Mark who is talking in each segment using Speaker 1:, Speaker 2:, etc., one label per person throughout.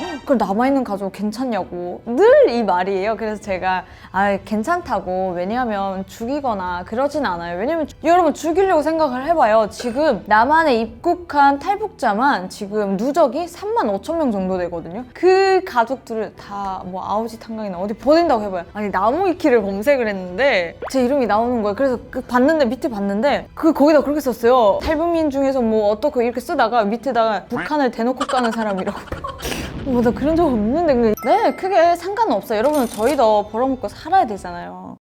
Speaker 1: "헉, 그럼 남아있는 가족 괜찮냐고 늘 이 말이에요. 그래서 제가 아 괜찮다고 왜냐하면 죽이거나 그러진 않아요. 왜냐면 여러분 죽이려고 생각을 해봐요. 지금 남한에 입국한 탈북자만 지금 누적이 3만 5천 명 정도 되거든요. 그 가족들을 다 뭐 아우지 탄강이나 어디 보낸다고 해봐요. 아니 나무위키를 검색을 했는데 제 이름이 나오는 거예요. 그래서 그 봤는데 밑에 봤는데 그 거기다 그렇게 썼어요. 탈북민 중에서 뭐 어떻게 이렇게 쓰다가 밑에다가 북한을 대놓고 까는 사람이라고. 어, 나 그런 적 없는데 근데 네 크게 상관은 없어요. 여러분 저희 도 벌어먹고 살아야 되잖아요.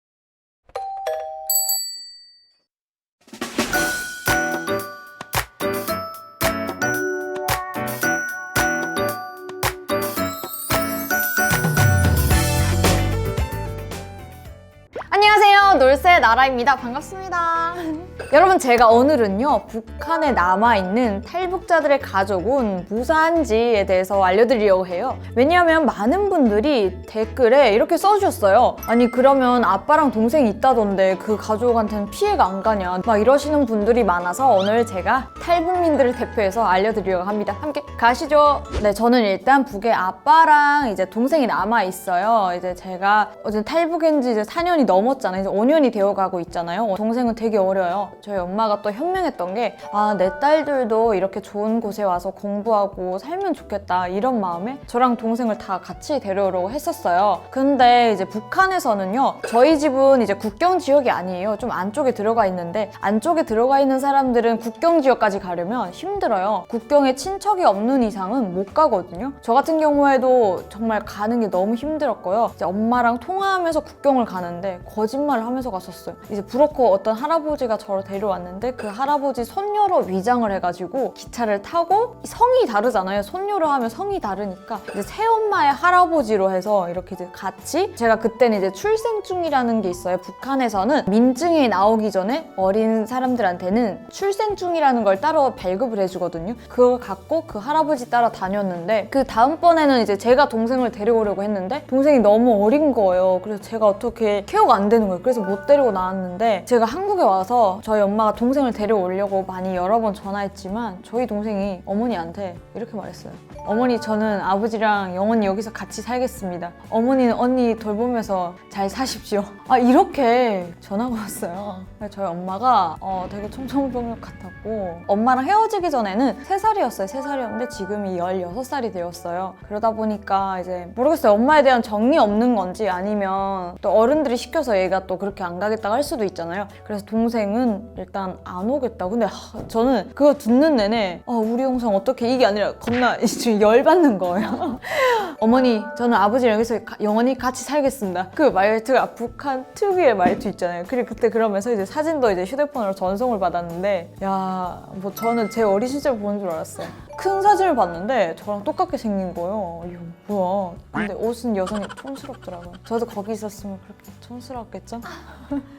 Speaker 1: 나라입니다. 반갑습니다. 여러분 제가 오늘은요 북한에 남아있는 탈북자들의 가족은 무사한지에 대해서 알려드리려고 해요. 왜냐하면 많은 분들이 댓글에 이렇게 써주셨어요. 아니 그러면 아빠랑 동생이 있다던데 그 가족한테는 피해가 안 가냐? 막 이러시는 분들이 많아서 오늘 제가 탈북민들을 대표해서 알려드리려고 합니다. 함께 가시죠. 네 저는 일단 북에 아빠랑 이제 동생이 남아있어요. 이제 제가 어제 탈북한 지 이제 4년이 넘었잖아요. 이제 5년이 되어 가고 있잖아요 동생은 되게 어려요 저희 엄마가 또 현명했던 게 아 내 딸들도 이렇게 좋은 곳에 와서 공부하고 살면 좋겠다 이런 마음에 저랑 동생을 다 같이 데려오려고 했었어요. 근데 이제 북한에서는요 저희 집은 이제 국경 지역이 아니에요. 좀 안쪽에 들어가 있는데 안쪽에 들어가 있는 사람들은 국경 지역까지 가려면 힘들어요. 국경에 친척이 없는 이상은 못 가거든요. 저 같은 경우에도 정말 가는 게 너무 힘들었고요. 이제 엄마랑 통화하면서 국경을 가는데 거짓말을 하면서 갔었어요. 이제 부럽고 어떤 할아버지가 저를 데려왔는데 그 할아버지 손녀로 위장을 해가지고 기차를 타고 성이 다르잖아요. 손녀로 하면 성이 다르니까 이제 새엄마의 할아버지로 해서 이렇게 이제 같이 제가 그때는 이제 출생중이라는 게 있어요. 북한에서는 민증이 나오기 전에 어린 사람들한테는 출생중이라는 걸 따로 발급을 해주거든요. 그걸 갖고 그 할아버지 따라 다녔는데 그 다음번에는 이제 제가 동생을 데려오려고 했는데 동생이 너무 어린 거예요. 그래서 제가 어떻게 케어가 안 되는 거예요. 그래서 못 데리고 나왔는데 제가 한국에 와서 저희 엄마가 동생을 데려오려고 많이 여러 번 전화했지만 저희 동생이 어머니한테 이렇게 말했어요. 어머니 저는 아버지랑 영원히 여기서 같이 살겠습니다. 어머니는 언니 돌보면서 잘 사십시오. 아 이렇게 전화가 왔어요. 저희 엄마가 어, 되게 청천벽력 같았고 엄마랑 헤어지기 전에는 3살이었어요. 3살이었는데 지금이 16살이 되었어요. 그러다 보니까 이제 모르겠어요. 엄마에 대한 정이 없는 건지 아니면 또 어른들이 시켜서 얘가 또 그렇게 안 가겠다 고할 수도 있잖아요. 그래서 동생은 일단 안 오겠다고. 근데 하, 저는 그거 듣는 내내 아, 우리 영상 어떻게 이게 아니라 겁나 지금 열받는 거예요. 어머니, 저는 아버지랑 여기서 가- 영원히 같이 살겠습니다. 그 말투가 북한 특유의 말투 있잖아요. 그리고 그때 그러면서 이제 사진도 이제 휴대폰으로 전송을 받았는데, 야, 뭐 저는 제 어린 시절 보는 줄 알았어요. 큰 사진을 봤는데 저랑 똑같게 생긴 거예요. 이거 뭐야? 근데 옷은 여성이 촌스럽더라고요. 저도 거기 있었으면 그렇게 촌스러웠겠죠?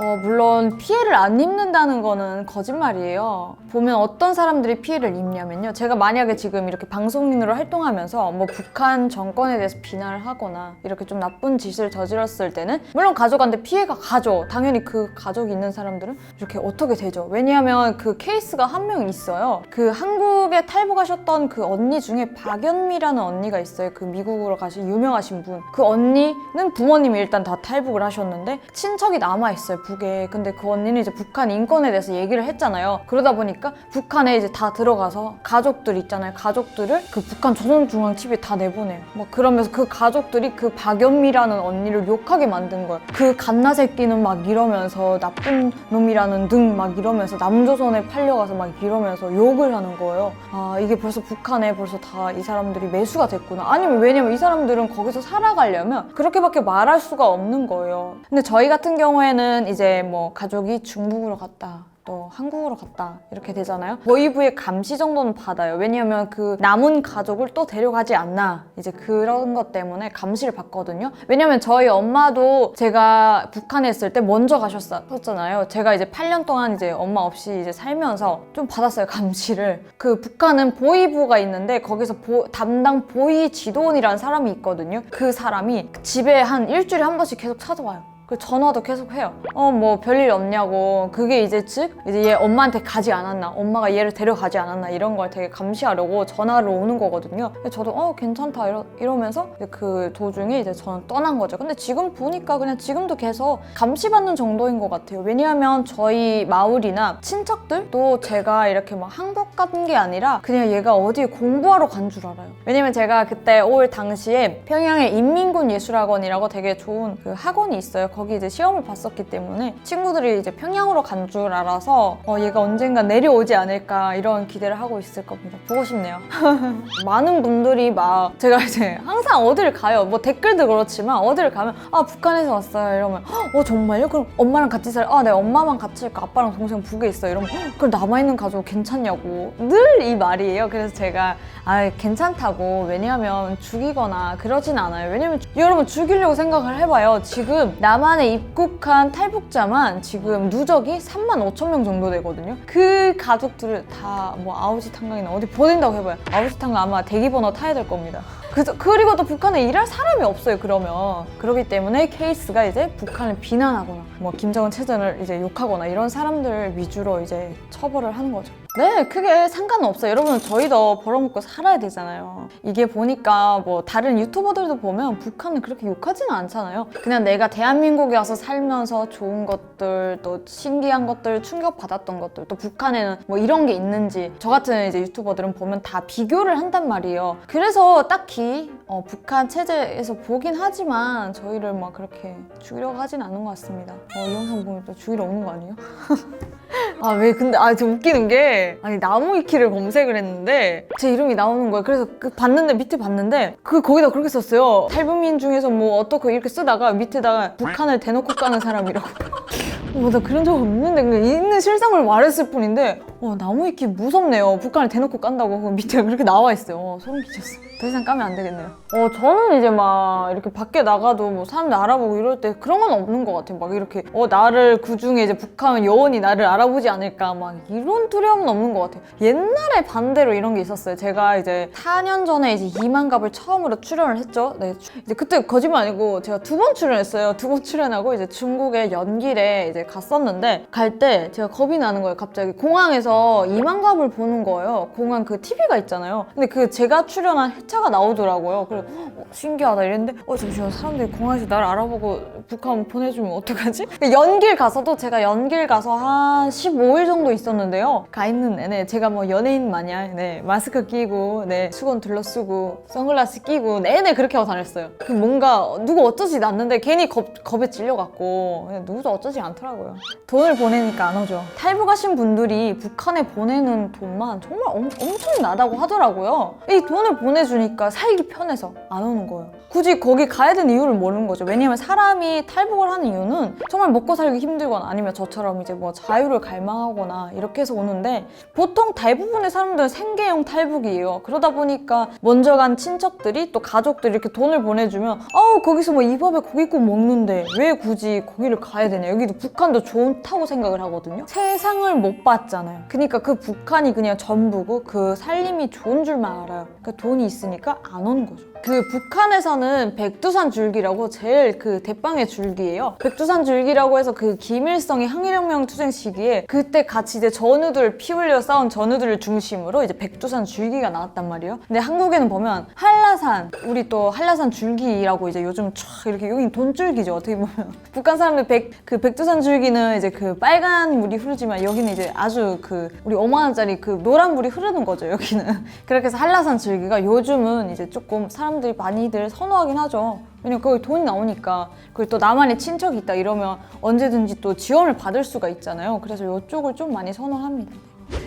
Speaker 1: 어, 물론 피해를 안 입는다는 거는 거짓말이에요. 보면 어떤 사람들이 피해를 입냐면요. 제가 만약에 지금 이렇게 방송인으로 활동하면서 뭐 북한 정권에 대해서 비난을 하거나 이렇게 좀 나쁜 짓을 저질렀을 때는 물론 가족한테 피해가 가죠. 당연히 그 가족이 있는 사람들은 이렇게 어떻게 되죠. 왜냐하면 그 케이스가 한 명 있어요. 그 한국에 탈북하셨던 그 언니 중에 박연미라는 언니가 있어요. 그 미국으로 가신 유명하신 분. 그 언니는 부모님이 일단 다 탈북을 하셨는데 친척이 남아있어요. 북에. 근데 그 언니는 이제 북한 인권에 대해서 얘기를 했잖아요. 그러다 보니까 북한에 이제 다 들어가서 가족들 있잖아요. 가족들을 그 북한 조선중앙 TV에 다 내보내요. 막 그러면서 그 가족들이 그 박연미라는 언니를 욕하게 만든 거예요. 그 갓나 새끼는 막 이러면서 나쁜 놈이라는 등 막 이러면서 남조선에 팔려가서 막 이러면서 욕을 하는 거예요. 아 이게 벌써 북한에 벌써 다 이 사람들이 매수가 됐구나. 아니면 왜냐면 이 사람들은 거기서 살아가려면 그렇게밖에 말할 수가 없는 거예요. 근데 저희 같은 경우에는 이제 뭐 가족이 중국으로 갔다. 또 한국으로 갔다 이렇게 되잖아요. 보이부의 감시 정도는 받아요. 왜냐하면 그 남은 가족을 또 데려가지 않나. 이제 그런 것 때문에 감시를 받거든요. 왜냐하면 저희 엄마도 제가 북한에 있을 때 먼저 가셨었잖아요. 제가 이제 8년 동안 이제 엄마 없이 이제 살면서 좀 받았어요 감시를. 그 북한은 보이부가 있는데 거기서 보- 담당 보이 지도원이라는 사람이 있거든요. 그 사람이 집에 한 일주일에 한 번씩 계속 찾아와요 그 전화도 계속 해요. 어 뭐 별일 없냐고. 그게 이제 즉 이제 얘 엄마한테 가지 않았나, 엄마가 얘를 데려가지 않았나 이런 걸 되게 감시하려고 전화를 오는 거거든요. 저도 어 괜찮다 이러, 이러면서 그 도중에 이제 저는 떠난 거죠. 근데 지금 보니까 그냥 지금도 계속 감시받는 정도인 것 같아요. 왜냐하면 저희 마을이나 친척들도 제가 이렇게 막 한국 간 게 아니라 그냥 얘가 어디에 공부하러 간 줄 알아요. 왜냐면 제가 그때 올 당시에 평양에 인민군 예술학원이라고 되게 좋은 그 학원이 있어요. 거기 이제 시험을 봤었기 때문에 친구들이 이제 평양으로 간 줄 알아서 어, 얘가 언젠가 내려오지 않을까 이런 기대를 하고 있을 겁니다. 보고 싶네요. 많은 분들이 막 제가 이제 항상 어디를 가요. 뭐 댓글도 그렇지만 어디를 가면 아 북한에서 왔어요 이러면 어 정말요? 그럼 엄마랑 같이 살? 아네 엄마만 같이 있고 아빠랑 동생 북에 있어 이러면 "헉, 그럼 남아 있는 가족 괜찮냐고 늘 이 말이에요. 그래서 제가 아 괜찮다고 왜냐하면 죽이거나 그러진 않아요. 왜냐면 여러분 죽이려고 생각을 해봐요. 지금 남 한에 입국한 탈북자만 지금 누적이 3만 5천 명 정도 되거든요. 그 가족들을 다 뭐 아우지 탄강이나 어디 보낸다고 해봐요. 아우지 탄강 아마 대기 번호 타야 될 겁니다. 그, 그리고 또 북한에 일할 사람이 없어요, 그러면. 그렇기 때문에 케이스가 이제 북한을 비난하거나, 뭐, 김정은 체제를 이제 욕하거나 이런 사람들 위주로 이제 처벌을 하는 거죠. 네, 크게 상관은 없어요. 여러분, 저희도 벌어먹고 살아야 되잖아요. 이게 보니까 뭐, 다른 유튜버들도 보면 북한을 그렇게 욕하지는 않잖아요. 그냥 내가 대한민국에 와서 살면서 좋은 것들, 또 신기한 것들, 충격받았던 것들, 또 북한에는 뭐 이런 게 있는지, 저 같은 이제 유튜버들은 보면 다 비교를 한단 말이에요. 그래서 딱히 어, 북한 체제에서 보긴 하지만 저희를 막 그렇게 죽이려고 하진 않는 것 같습니다. 어, 이 영상 보면 또 죽이러 오는 거 아니에요? 아 왜 근데 아좀 웃기는 게 아니 나무 위키를 검색을 했는데 제 이름이 나오는 거예요. 그래서 그 봤는데 밑에 봤는데 그 거기다 그렇게 썼어요. 탈북민 중에서 뭐 어떻게 이렇게 쓰다가 밑에다가 북한을 대놓고 까는 사람이라고. 어, 나 그런 적 없는데 그냥 있는 실상을 말했을 뿐인데 어, 나무 위키 무섭네요. 북한을 대놓고 깐다고 그 밑에 그렇게 나와 있어요. 어, 소름 끼쳤어. 더 이상 까면 안 되겠네요. 어 저는 이제 막 이렇게 밖에 나가도 뭐 사람들 알아보고 이럴 때 그런 건 없는 것 같아요. 막 이렇게 어 나를 그 중에 이제 북한 여원이 나를 알아보지 않을까 막 이런 두려움은 없는 것 같아요. 옛날에 반대로 이런 게 있었어요. 제가 이제 4년 전에 이제 이만갑을 처음으로 출연을 했죠. 네. 이제 그때 거짓말 아니고 제가 두 번 출연했어요. 두 번 출연하고 이제 중국의 연길에 이제 갔었는데 갈 때 제가 겁이 나는 거예요. 갑자기 공항에서 이만갑을 보는 거예요. 공항 그 TV가 있잖아요. 근데 그 제가 출연한 회차가 나오더라고요. 그래서 어, 신기하다 이랬는데 어 잠시만 사람들이 공항에서 날 알아보고 북한 보내주면 어떡하지? 연길 가서도 제가 연길 가서 한 15일 정도 있었는데요. 가 있는 내내 제가 뭐 연예인 마냥 네 마스크 끼고 네 수건 둘러쓰고 선글라스 끼고 내내 그렇게 하고 다녔어요. 그 뭔가 누구 어쩌지 났는데 괜히 겁, 겁에 찔려갖고 그냥 누구도 어쩌지 않더라고요. 돈을 보내니까 안 오죠. 탈북하신 분들이 북한 에 보내는 돈만 정말 엄, 엄청나다고 하더라고요. 이 돈을 보내주니까 살기 편해서 안 오는 거예요. 굳이 거기 가야 되는 이유를 모르는 거죠. 왜냐면 사람이 탈북을 하는 이유는 정말 먹고 살기 힘들거나 아니면 저처럼 이제 뭐 자유를 갈망하거나 이렇게 해서 오는데 보통 대부분의 사람들은 생계형 탈북이에요. 그러다 보니까 먼저 간 친척들이 또 가족들이 이렇게 돈을 보내주면 아우 거기서 뭐 이 밥에 고깃국 먹는데 왜 굳이 거기를 가야 되냐. 여기도 북한도 좋다고 생각을 하거든요. 세상을 못 봤잖아요. 그러니까 그 북한이 그냥 전부고 그 살림이 좋은 줄만 알아요. 그러니까 돈이 있으니까 안 오는 거죠. 그 북한에서는 백두산 줄기라고 제일 그 대빵의 줄기예요. 백두산 줄기라고 해서 그 김일성이 항일혁명 투쟁 시기에 그때 같이 이제 전우들 피 흘려 싸운 전우들을 중심으로 이제 백두산 줄기가 나왔단 말이에요. 근데 한국에는 보면 한라산 우리 또 한라산 줄기라고 이제 요즘 촥 이렇게 여기 돈줄기죠 어떻게 보면 북한 사람들 백 그 백두산 줄기는 이제 그 빨간 물이 흐르지만 여기는 이제 아주 그 우리 5만 원짜리 그 노란 물이 흐르는 거죠 여기는 그렇게 해서 한라산 줄기가 요즘은 이제 조금 사람들이 많이들 선호 하긴 하죠. 왜냐면 거기 돈이 나오니까. 그리고 또 나만의 친척이 있다 이러면 언제든지 또 지원을 받을 수가 있잖아요. 그래서 이쪽을 좀 많이 선호합니다.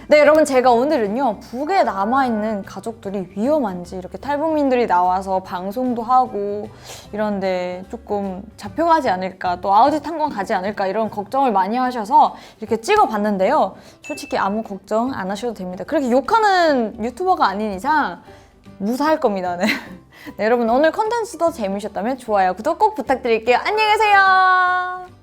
Speaker 1: 네 여러분 제가 오늘은요 북에 남아있는 가족들이 위험한지 이렇게 탈북민들이 나와서 방송도 하고 이런데 조금 잡혀가지 않을까 또 아우지 탄건 가지 않을까 이런 걱정을 많이 하셔서 이렇게 찍어봤는데요. 솔직히 아무 걱정 안 하셔도 됩니다. 그렇게 욕하는 유튜버가 아닌 이상 무사할 겁니다. 네. 네, 여러분 오늘 컨텐츠도 재미있었다면 좋아요 구독 꼭 부탁드릴게요. 안녕히 계세요